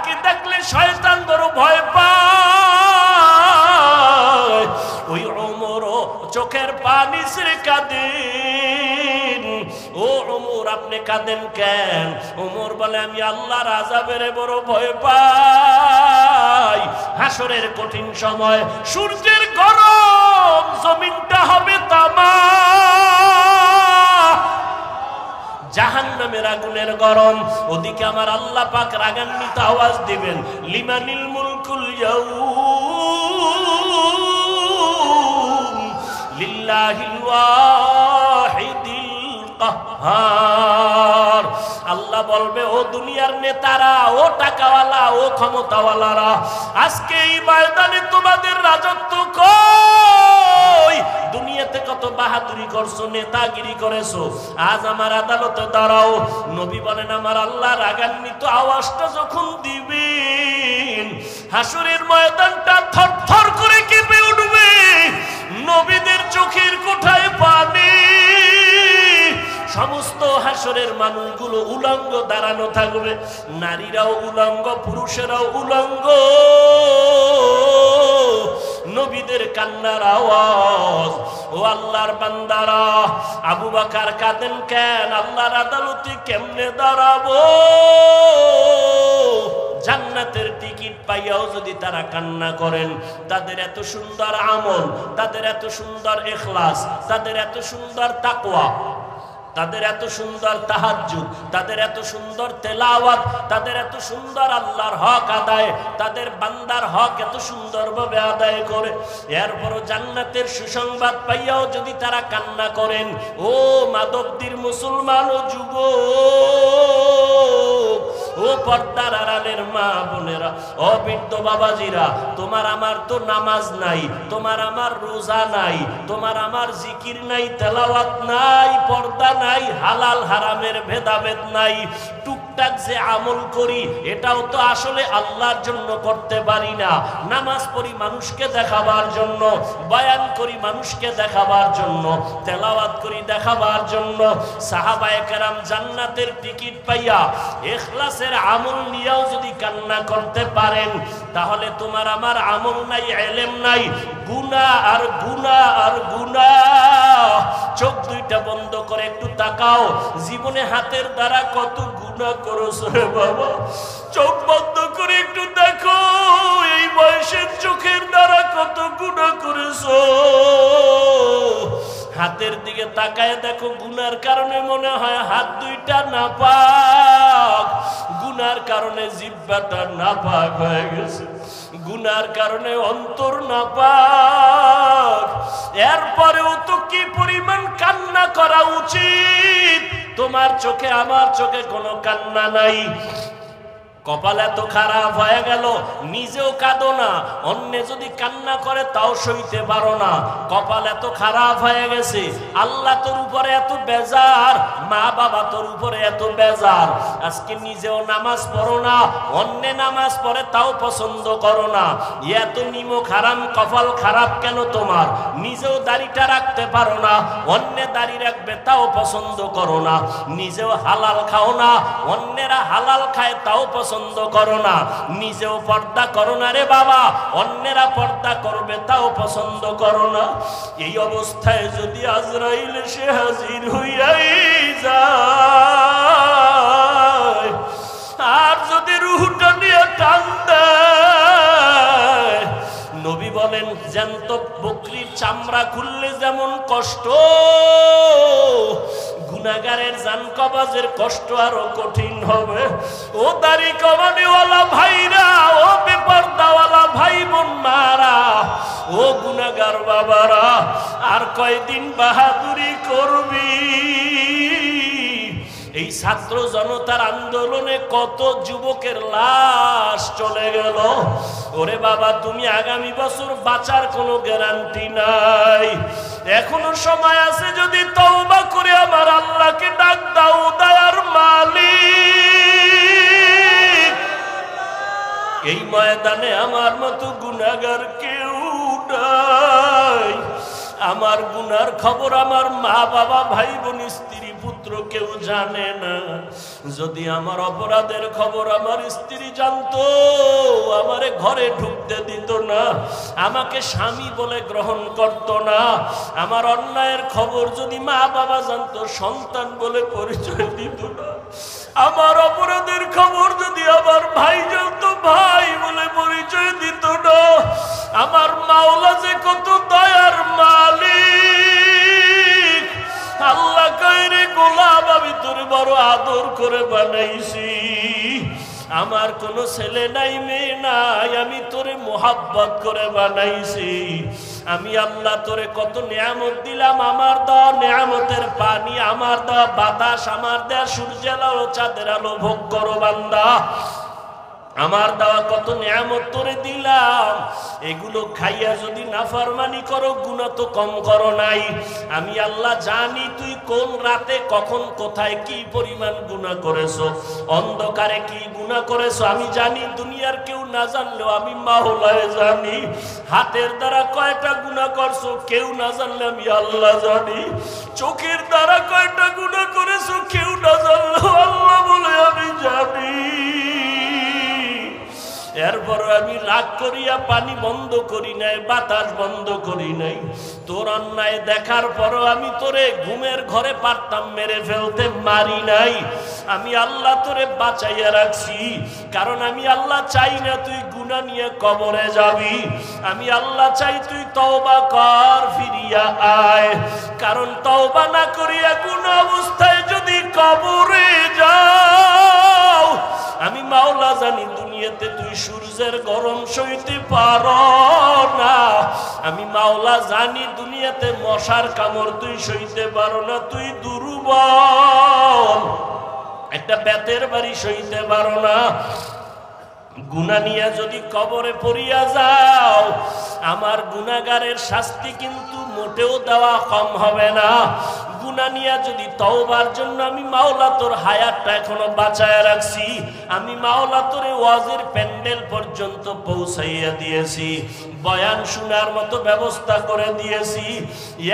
যাকে দেখলে শয়তান বড় ভয় পায়। ওই ওমরও চোখের পানি ছেড়ে কাঁদেন ও ওমর আপনি কাঁদেন কেন? ওমর বলে, আমি আল্লাহর আজাবের বড় ভয় পাই। হাসরের কঠিন সময় সূর্যের গরম জমিনটা হবে জাহান নামের আগুনের গরম। ওদিকে আমার আল্লাহ পাক রাগান্বিত আওয়াজ দিবেন, লিমানিল মুলকুল লিল্লাহিল আল্লাহ বলবে, ও দুনিয়ার নেতারা, ও টাকাওয়ালা, ও ক্ষমতাওয়ালারা, আজকে এই ময়দানে তোমাদের রাজত্ব কই দুনিয়াতে কত বাহাদুরি করছ, নেতাগিরি করেছ, আজ আমার আদালতে দাঁড়াও। নবী বলেন, আমার আল্লাহ রাগান্বিত আওয়াজটা যখন দিবেন, হাসুরের ময়দানটা থর থর করে কেঁপে উঠবে। নবীদের চোখের কোঠায় পানি। সমস্ত হাসরের মানুষগুলো উলঙ্গ, দাঁড়ানো থাকবে। নারীরাও উলঙ্গ, পুরুষেরাও উলঙ্গ। নবীদের কান্নার আওয়াজ। ও আল্লাহর বান্দারা, আবু বাকার কাঁদেন কেন? আল্লাহর আদালতে কেমনে দাঁড়াবো? জান্নাতের টিকিট পাইয়াও যদি তারা কান্না করেন, তাদের এত সুন্দর আমল, তাদের এত সুন্দর এখলাস, তাদের এত সুন্দর তাকওয়া তাদের এত সুন্দর তাহাজ্জুদ, তাদের এত সুন্দর তেলাওয়াত, তাদের এত সুন্দর আল্লাহর হক আদায়, তাদের বান্দার হক এত সুন্দরভাবে আদায় করে। এরপরও জান্নাতের সুসংবাদ পাইয়াও যদি তারা কান্না করেন, ও মাদবদির মুসলমান ও যুব ও পর্দার আড়ালের মা বোনেরা, ও বৃদ্ধ বাবাজিরা, তোমার আমার তো নামাজ নাই, তোমার আমার রোজা নাই, তোমার আমার জিকির নাই, তেলাওয়াত নাই, পর্দা নাই হালাল হারামের ভেদাভেদ নাই টুকটাক যে আমল করি, এটাও তো আসলে আল্লাহর জন্য করতে পারি না। নামাজ পড়ি মানুষকে দেখাবার জন্য, বয়ান করি মানুষকে দেখাবার জন্য, তেলাওয়াত করি দেখাবার জন্য। সাহাবায়ে কেরাম জান্নাতের টিকিট পাইয়া এখলাসের আমল নিয়েও যদি কান্না করতে পারেন, তাহলে তোমার আমার আমল নাই, এলেম নাই। গুনা আর গুনা আর গুনা চোখ দুইটা বন্ধ করে একটু তাকাও, জীবনে হাতের দ্বারা কত গুণা করেছ রে বাবা, চোখ বন্ধ করে একটু দেখো, এই বয়সের চোখের দ্বারা কত গুণা করেছ। হাতের দিকে তাকায় দেখো গুনার কারণে মনে হয় হাত দুইটা না পাক গুনার কারণে জিব্বাটা না পাক হয়ে গেছে। গুনার কারণে অন্তর না পাক এরপরেও তো কি পরিমাণ কান্না করা উচিত? তোমার চোখে আমার চোখে কোনো কান্না নাই। কপাল এত খারাপ হয়ে গেল, নিজেও কাঁদো না, অন্য যদি কান্না করে তাও সইতে পারো না। কপাল এত খারাপ হয়ে গেছে, আল্লাহ তোর উপরে এত বেজার, মা বাবা তোর উপরে এত বেজার। আজকে নিজেও নামাজ পড়ো না, অন্য নামাজ পড়ে তাও পছন্দ করো না। এত নিমো খারাম, কপাল খারাপ কেন তোমার? নিজেও দাড়িটা রাখতে পারো না, অন্য দাড়ি রাখবে তাও পছন্দ করো না। নিজেও হালাল খাও না, অন্যেরা হালাল খায় তাও পছন্দ করো না। নিজেও পর্দা করো না রে বাবা। অন্যেরা পর্দা করবে, তাও পছন্দ করো না। এই অবস্থায় যদি আজরাইল সে হাজির হইয়াই যায়, আর যদি রুহটা নিয়ে টান নবী বলেন, জ্যান্ত বকরির চামড়া খুললে যেমন কষ্ট গুনাগারের জান কবাজের কষ্ট আরও কঠিন হবে। ও দাড়ি কমানিওয়ালা ভাইরা, ও বেপরদাওয়ালা ভাই বোন মারা ও গুনাগার বাবারা, আর কয়দিন বাহাদুরি করবি? ছাত্র জনতার আন্দোলনে কত যুবকের লাশ চলে গেল? ওরে বাবা, তুমি আগামী বছর বাঁচার কোনো গ্যারান্টি নাই। এখনও সময় আছে যদি তওবা করে আমার আল্লাহকে ডাক দাও, দয়ার মালিক। এই ময়দানে আমার মতো গুনাগার কেউ নাই। আমার গুনার খবর আমার মা বাবা ভাই বোন স্ত্রী পুত্র কেউ জানে না। যদি আমার অপরাধের খবর আমার স্ত্রী জানতো, আমারে ঘরে ঢুকতে দিত না, আমাকে স্বামী বলে গ্রহণ করত না, আমার অন্যায়ের খবর যদি মা বাবা জানতো, সন্তান বলে পরিচয় দিত না। আমার অপরাধের খবর যদি আমার ভাই জানতো, ভাই বলে পরিচয় দিত না। আমার মাওলা যে কত দয়ার করে বানাইছি। আমার কোনো ছেলে নাই, মেয়ে নাই, আমি তোরে মোহাব্বত করে বানাইছি। আমি আল্লাহ তোরে কত নিয়ামত দিলাম, আমার দেওয়া নিয়ামতের পানি, আমার দেওয়া বাতাস, আমার দেওয়া সূর্যের আলো, চাঁদের আলো ভোগ করো বান্দা। আমার দেওয়া কত নিয়ামত তোরে দিলাম। এগুলো খাইয়া যদি নাফরমানি করো গুণা তো কম করো নাই। আমি আল্লাহ জানি তুই কোন রাতে কখন, কোথায় কি পরিমাণ গুণা করেছ, অন্ধকারে কি গুণা করেছ, আমি জানি, দুনিয়ার কেউ না জানলেও আমি মাহলায় জানি। হাতের দ্বারা কয়টা গুণা করছ, কেউ না জানলে আমি আল্লাহ জানি। চোখের দ্বারা কয়টা গুণা করেছ, কেউ না জানলেও আল্লাহ বলে আমি জানি। এরপর আমি রাগ করিয়া পানি বন্ধ করি নাই, বাতাস বন্ধ করি নাই। তোর অন্যায় দেখার পরও আমি তোরে ঘুমের ঘরে পারতাম, মেরে ফেলতে মারি নাই। আমি আল্লাহ তোরে বাঁচাইয়া রাখছি, কারণ আমি আল্লাহ চাই না তুই গুণা নিয়ে কবরে যাবি। আমি আল্লাহ চাই তুই তওবা কর, ফিরিয়া আয়। কারণ তওবা না করিয়া কোন অবস্থায় যদি কবরে দুনিয়াতে তুই সূর্যের গরম সইতে পার না। আমি মাওলা জানি দুনিয়াতে মশার কামড় তুই সইতে পার না, তুই দুর্বল। একটা বেতের বাড়ি সইতে পারো না। গুনা নিয়ে যদি কবরে পড়িয়া যাও, আমার গুনাগারের শাস্তি কিন্তু মোটেও দেওয়া কম হবে না। গুনা নিয়ে যদি তওবার জন্য আমি মাওলা তোর হায়াতটা এখনও বাঁচায় রাখছি, আমি মাওলা তোরে ওয়াজের প্যান্ডেল পর্যন্ত পৌঁছাইয়া দিয়েছি, বয়ান শোনার মতো ব্যবস্থা করে দিয়েছি।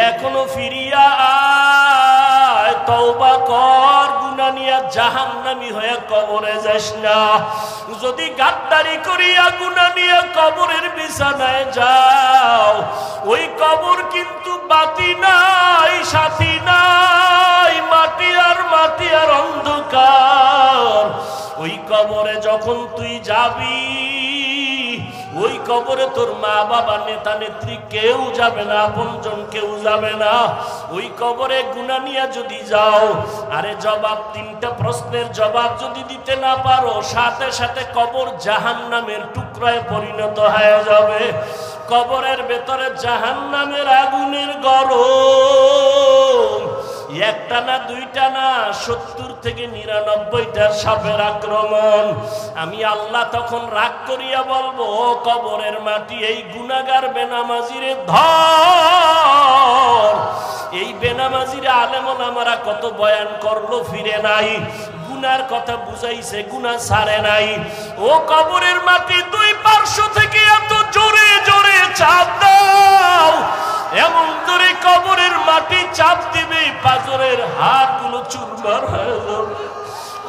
এখনও ফিরিয়া আয়। তওবা কর গুনা নিয়া জাহান্নামি হয়ে কবরে যাস না। যদি গাদ্দারি করিয়া গুনা নিয়ে কবরের বিছানায় যাও, ওই কবর কিন্তু বাতি নাই, সাথী নাই, মাটি আর মাটি আর অন্ধকার। ওই কবরে যখন তুই যাবি ওই কবরে তোর মা বাবা, নেতা নেত্রী কেউ যাবে না আপনজন কেউ যাবে না। ওই কবরে গুনা নিয়ে যদি যাও, আরে জবাব, তিনটা প্রশ্নের জবাব যদি দিতে না পারো, সাথে সাথে কবর জাহান নামের টুকরায় পরিণত হয়ে যাবে। কবরের ভেতরে জাহান নামের আগুনের গরম। একটা না, দুইটা না, সত্তর থেকে নিরানব্বইটার সাপের আক্রমণ। আমি আল্লাহ তখন রাগ করিয়া বলব, "ও কবরের মাটি, এই গুনাগার বেনামাজিরে ধর। এই বেনামাজিরে আলেমন আমরা কত বয়ান করল, ফিরে নাই। গুনার কথা বুঝাইছে গুনা ছাড়ে নাই। ও কবরের মাটি, দুই পার্শ্ব থেকে এত জোরে চাপ দাও। এমন করে কবরের মাটি চাপ দিবে পাজরের হাড়গুলো চুরমার হয়ে যাবে।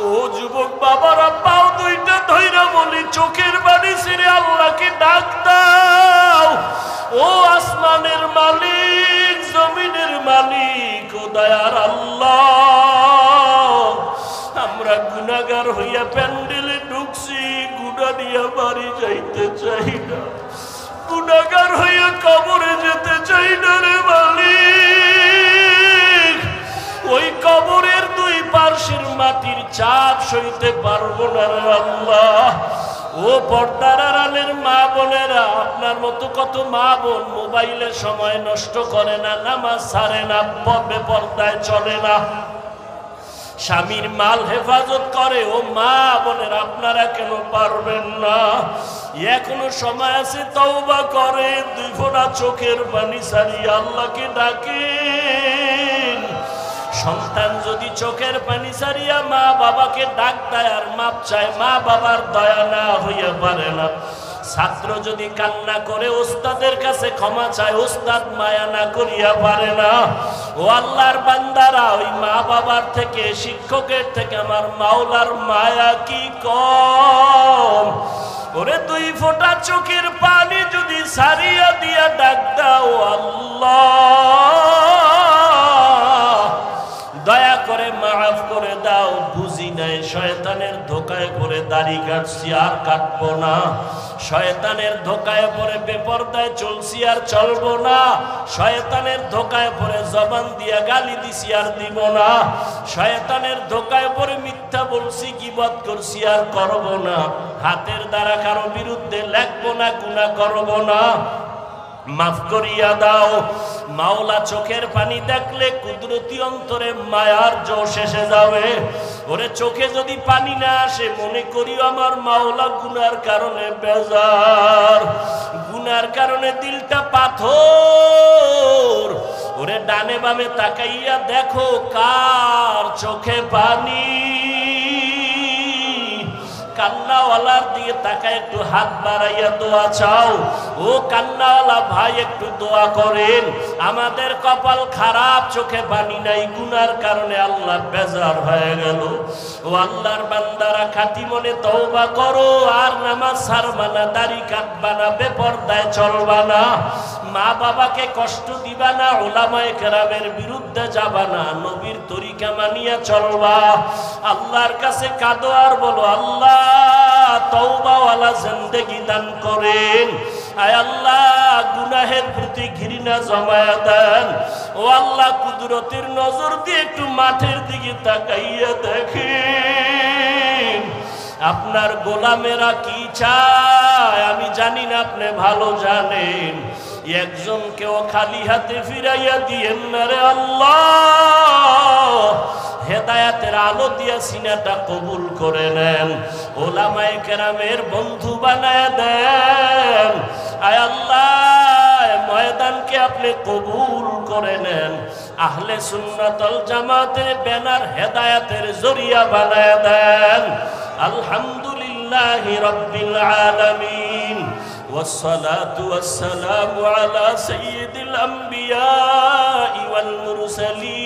ও যুবক বাবারা, পাও দুইটা ধৈরা বলি, চোখের বাড়ি ছেড়ে আল্লাহকে ডাক দাও। ও আসমানের মালিক, জমিনের মালিক, ও দয়ার আল্লাহ। আমরা গুনাগার হইয়া প্যান্ডেলে ঢুকছি গুনা নিয়ে বাড়ি যাইতে চাই না। গুনাগার হইয়া কবরে যেতে চাই না রে মালিক। ওই কবরের দুই পার্শ্বের মাটির চাপ সইতে পারব না রে আল্লাহ। ও পর্দার আড়ালের মা বোনেরা, আপনার মতো কত মা বোন মোবাইলে সময় নষ্ট করে না, নামাজ ছাড়ে না পর্বে পর্দায় চলে না। স্বামীর মাল হেফাজত করে। ও মা বোনের, আপনারা কেন পারবেন না? এখনও সময় আছে, তওবা করে দুই ফোঁটা চোখের পানি সারিয়ে আল্লাহকে ডাকেন। সন্তান যদি চোখের পানি সারিয়া মা বাবাকে ডাক দেয় আর মাপ চায় মা বাবার দয়া না হইয়া পারে না। ছাত্র যদি কান্না করে ওস্তাদের কাছে ক্ষমা চায় ওস্তাদ মায়া না করিয়া পারে না। ও আল্লাহর বান্দারা, ওই মা বাবার থেকে, শিক্ষকের থেকে আমার মাওলার মায়া কি কম? ওরে দুই ফোঁটা চোখের পানি যদি সারিয়া দিয়া ডাক দাও আল্লাহ। দাড়ি কাটছি, আর কাটবো না। শয়তানের ধোকায় পরে বেপরদায় চলছি, আর চলবো না। শয়তানের ধোকায় পরে জবান দিয়া গালি দিছি, আর দিব না। শয়তানের ধোকায় পরে মিথ্যা বলছি কিবত করছি, আর করব না। হাতের দ্বারা কারও বিরুদ্ধে লেখবো না গুণা করব না। মাফ করিয়া দাও। মাওলা চোখের পানি দেখলে কুদরতি অন্তরে মায়ার জোশ এসে যাবে। ওরে চোখে যদি পানি না আসে, মনে করিও আমার মাওলা গুনার কারণে বেজার। গুনার কারণে দিলটা পাথর। ওরে ডানে বামে তাকাইয়া দেখো কার চোখে পানি। কান্নাওয়ালার দিকে তাকায়, একটু হাত বাড়াইয়া দোয়া চাও। ও কান্নাওয়ালা, ভাই, একটু দোয়া করেন। আমাদের কপাল খারাপ, চোখে পানি নাই, গুনার কারণে আল্লাহ বেজার হয়ে গেল। ও আল্লাহর বান্দারা খাতি মনে তওবা করো, আর নামাজ ছাড়বা না, দাড়ি কাটবা না, বেপরদায় চলবা না। মা বাবাকে কষ্ট দিবা না ওলামায়ে কেরামের বিরুদ্ধে যাবা না, নবীর তরিকা মানিয়া চলবা। আল্লাহর কাছে কাঁদো আর বলো, আল্লাহ তওবাওয়ালা জিন্দেগি দান করেন। প্রতি ঘৃণা নজর দিয়ে একটু মাঠের দিকে তাকাইয়া দেখেন। আপনার গোলামেরা কি চায়? আমি জানি না, আপনি ভালো জানেন। একজনকেও খালি হাতে ফিরাইয়া দিয়েন না রে আল্লাহ। হেদায়াতের আলো দিয়া সিনাটা কবুল করে নেন ওলামায়ে কেরামের বন্ধু বানায় দেন আয় আল্লাহ ময়দানকে আপনি কবুল করে নেন আহলে সুন্নাতল জামাতের ব্যানার হেদায়াতের জরিয়া বানায় দেন আলহামদুলিল্লাহ রব্বিল আলামিন والصلاة والسلام على سيد الأنبياء والمرسلين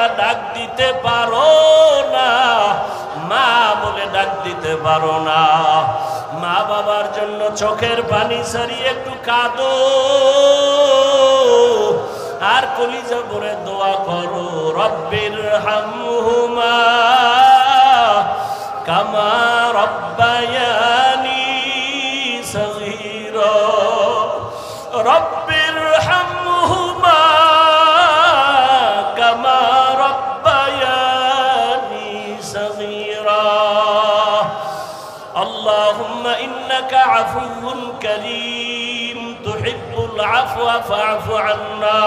বলিয়া ডাক দিতে পারো না, মা বলে ডাক দিতে পারো না। মা বাবার জন্য চোখের পানি সারিয়ে একটু কাঁদো, আর কলিজা ভরে দোয়া করো, রব্বির হামহুমা, কামা রব্বায়ানি সগীরা। রব্বির হামহুমা عفو كريم تحب العفو فاعف عنا.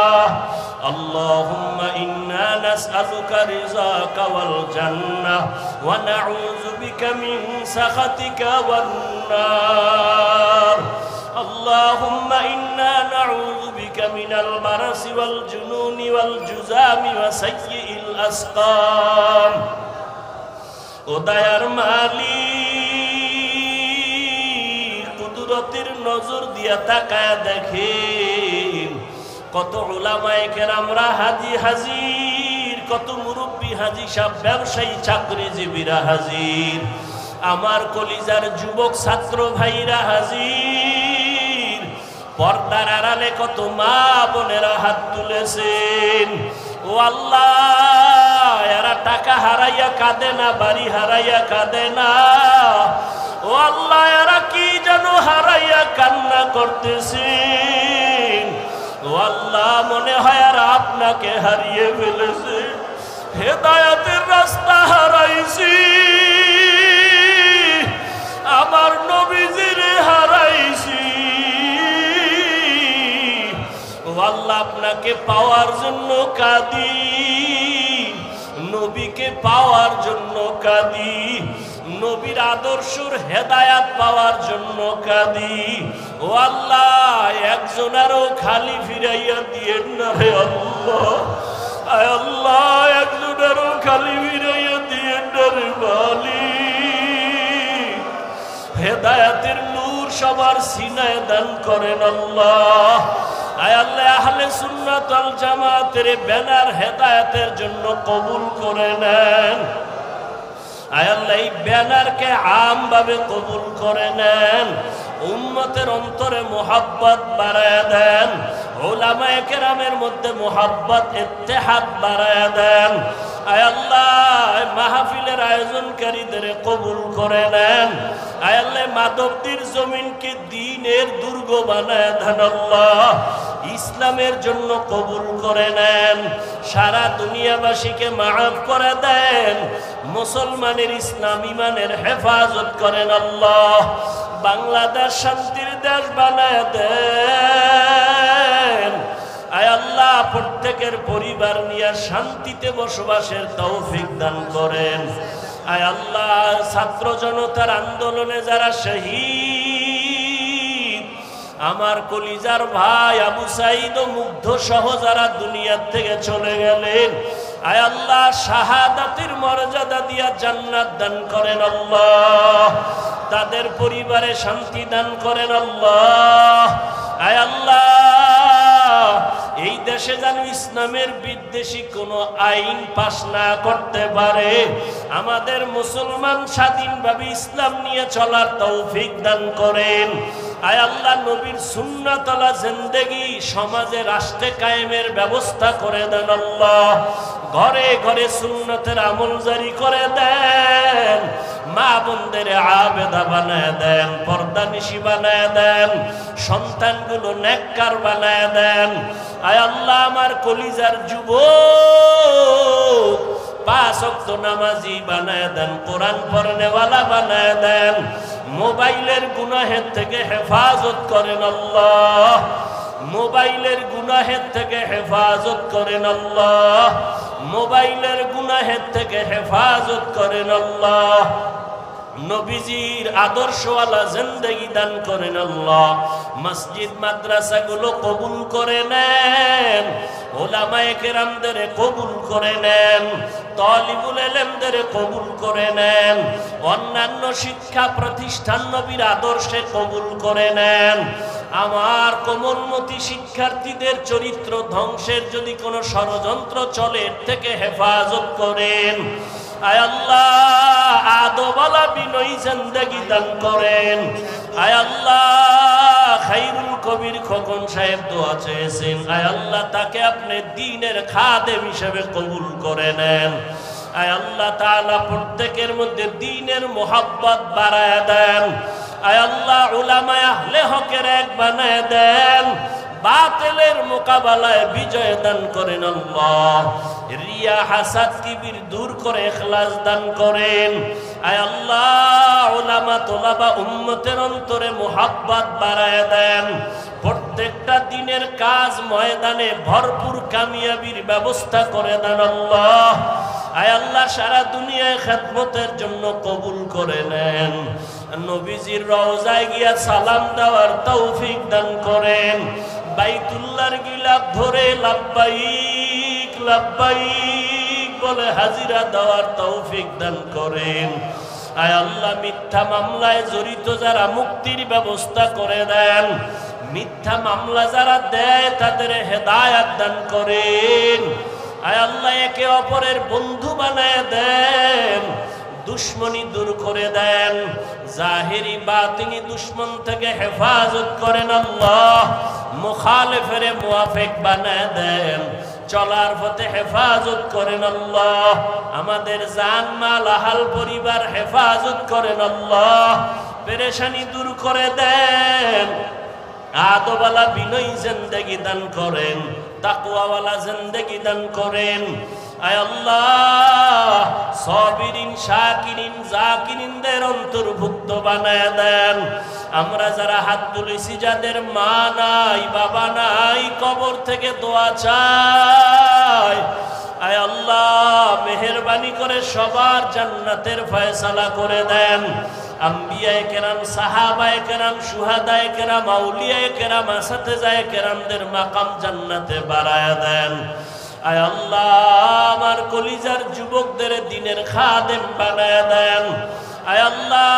اللهم إنا نسألك رزاك والجنة ونعوذ بك من سخطك والنار. اللهم إنا نعوذ بك من المرس والجنون والجزام وسيء الأسقام. ودير مالي কুদরতের নজর দিয়া তাকায় দেখেন। কত ওলামায়ে কেরামরা হাজি হাজির, কত মুরব্বী হাজি সাহ ব্যবসায়ী, চাকরিজীবীরা হাজির। আমার কলিজার যুবক ছাত্র ভাইরা হাজির। পর্দার আড়ালে কত মা বোনেরা হাত তুলেছেন। ও আল্লাহ, এরা টাকা হারাইয়া কাঁদে না, বাড়ি হারাইয়া কাঁদে না। ও আল্লাহ, এরা কি যেন হারাইয়া কান্না করতেছি ও আল্লাহ, মনে হয় আর আপনাকে হারিয়ে ফেলেছে। হেদায়াতের রাস্তা হারাইছি। আমার নবীজির হারাইছি। ও আল্লাহ, আপনাকে পাওয়ার জন্য কাঁদি। নবীকে পাওয়ার জন্য কাঁদি। নবীর আদর্শর হেদায়াত পাওয়ার জন্য কাঁদি। ও আল্লাহ, একজনেরও খালি ফিরাইয়া দিয়ে না রে আল্লাহ। আল্লাহ, একজনেরও খালি ফিরাইয়া দিয়ে না রে মালিক। হেদায়াতের নূর সবার সিনায় দান করেন আল্লাহ। আহলে সুন্নাত জামাতের ব্যানার হেদায়াতের জন্য কবুল করে নেন। আয় আল্লাহ এই ব্যানারকে আমভাবে কবুল করে নেন উম্মতের অন্তরে মোহাব্বত বাড়ায় দেন। ওলামায়ে কেরামের মধ্যে মোহাব্বত, ইত্তেহাদ বাড়ায় দেন। আয় আল্লাহ মাহফিলের আয়োজনকারীদের কবুল করে নেন। আয় আল্লাহ মাধবদীর জমিনকে দিনের দুর্গ বানায় দেন আল্লাহ। ইসলামের জন্য কবুল করে নেন। সারা দুনিয়াবাসীকে মাফ করে দেন। মুসলমানের ইসলাম ইমানের হেফাজত করেন আল্লাহ। বাংলাদেশ শান্তির দেশ বানায় দেন। আয় আল্লাহ, প্রত্যেকের পরিবার নিয়ে শান্তিতে বসবাসের তৌফিক দান করেন। আয় আল্লাহ, ছাত্র জনতার আন্দোলনে যারা শহীদ, আমার কলিজার ভাই আবু সাইদ ও মুগ্ধ সহ যারা দুনিয়ার থেকে চলে গেলেন, আয় আল্লাহ, শাহাদাতের মর্যাদা দিয়া জান্নাত দান করেন আল্লাহ, তাদের পরিবারে শান্তি দান করেন আল্লাহ, আয় আল্লাহ। এই দেশে যেন ইসলামের বিদ্বেষী কোনো আইন পাশ না করতে পারে, আমাদের মুসলমান স্বাধীনভাবে ইসলাম নিয়ে চলার তৌফিক দান করেন। আয় আল্লাহ নবীর সুন্নাতলা জিন্দেগি সমাজে রাষ্ট্রে কায়েমের ব্যবস্থা করে দেন আল্লাহ। ঘরে ঘরে সুন্নতের আমল জারি করে দেন। মা বোনদের আবেদা বানায় দেন পর্দা নিশি বানায় দেন, সন্তানগুলো নেককার বানায় দেন। আয় আল্লাহ আমার কলিজার যুব পাঁচ অক্ত নামাজি বানায় দেন, কোরআন পড়নেওয়ালা বানায় দেন, মোবাইলের গুনাহের থেকে হেফাজত করেন আল্লাহ, মোবাইলের গুনাহের থেকে হেফাজত করেন আল্লাহ, মোবাইলের গুনাহের থেকে হেফাজত করেন আল্লাহ নবীজির আদর্শওয়ালা জিন্দগি দান করেন আল্লাহ। মসজিদ, মাদ্রাসাগুলো কবুল করে নেন। ওলামায়ে কেরামদের কবুল করে নেন। তলিবুল এলেমদের কবুল করে নেন। অন্যান্য শিক্ষা প্রতিষ্ঠান নবীর আদর্শে কবুল করে নেন। আমার কোমলমতি শিক্ষার্থীদের চরিত্র ধ্বংসের যদি কোনো ষড়যন্ত্র চলে থেকে হেফাজত করেন। আল্লাহ আদবালা বিনয়ী করেন। আল্লাহ, খাইরুল কবির সাহেব আল্লাহ, তাকে আপনি দিনের খাদেম হিসেবে কবুল করে নেন। আয় আল্লাহ প্রত্যেকের মধ্যে দিনের মোহাব্বত বাড়ায় দেন। আয় আল্লাহ, উলামায় হকের এক বানায় দেন। বাতিলের মোকাবেলায় বিজয় দান করেন আল্লাহ। রিয়া হাসাদ কিবির দূর করে এখলাস দান করেন। আয় আল্লাহ ওলামা তোলাবা উম্মতের অন্তরে মোহাব্বত বাড়ায় দেন। প্রত্যেকটা দিনের কাজ ময়দানে ভরপুর কামিয়াবির ব্যবস্থা করে দেন আল্লাহ। আয় আল্লাহ, সারা দুনিয়ায় খেদমতের জন্য কবুল করে নেন। নবীজির রওজায় গিয়া সালাম দেওয়ার তৌফিক দান করেন। বাইতুল্লাহর গিলাপ ধরে লাব্বাইক লাব্বাইক বলে হাজিরা দেওয়ার তৌফিক দান করেন। আয় আল্লাহ, মিথ্যা মামলায় জড়িত যারা মুক্তির ব্যবস্থা করে দেন, মিথ্যা মামলা যারা দেয় তাদের হেদায়াত দান করেন। আয় আল্লাহ, একে অপরের বন্ধু বানায় দেন। দুশ্মনী দূর করে দেন। জাহেরি বা তিনি দুশ্মন থেকে হেফাজত করেন আল্লাহ। মুখালেফের মুয়াফেক বানায় দেন। চলার পথে হেফাজত করেন আল্লাহ। আমাদের জান, মাল, আহাল, পরিবার হেফাজত করেন আল্লাহ। পেরেশানি দূর করে দেন। আদবালা বিনয়ী জিন্দেগি দান করেন। তাকুয়াওয়ালা জিন্দেগি দান করেন। আয় আল্লাহ সবিরিন অন্তর্ভুক্ত বানায় দেন। আমরা যারা হাত তুলেছি, যাদের মা নাই, বাবা নাই, কবর থেকে দোয়া চাই। আয় আল্লাহ, মেহরবানি করে সবার জান্নাতের ফয়সালা করে দেন। আম্বিয়ায় কেরাম, সাহাবায় কেরাম, সুহাদায় কেরাম, আউলিয়ায় কেরাম আসাতে যায় মাকাম জান্নাতে বাড়ায় দেন। আয় আল্লাহ, আমার কলিজার যুবকদের দিনের খাদেম বানায় দেন। আয় আল্লাহ,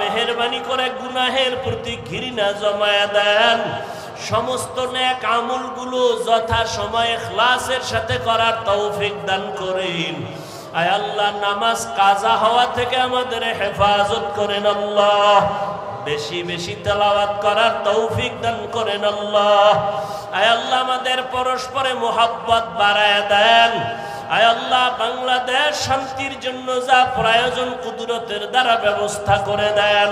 মেহরবানি করে গুনাহের প্রতি ঘৃণা জমায় দেন। সমস্ত ন্যাক আমলগুলো যথা সময়ে খ্লাসের সাথে করার তৌফিক দান করেন। আয় আল্লাহ, নামাজ কাজা হওয়া থেকে আমাদের হেফাজত করেন আল্লাহ। বেশি বেশি তেলাওয়াত করার তৌফিক দান করেন আল্লাহ। আয় আল্লাহ, আমাদের পরস্পরে মোহাব্বত বাড়ায় দেন। আয় আল্লাহ, বাংলাদেশ শান্তির জন্য যা প্রয়োজন কুদরতের দ্বারা ব্যবস্থা করে দেন।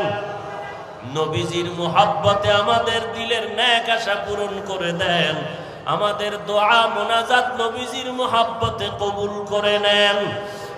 নবীজির মোহাব্বতে আমাদের দিলের ন্যাক আশা পূরণ করে দেন। আমাদের দোয়া মোনাজাত নবীজির মোহাব্বতে কবুল করে নেন।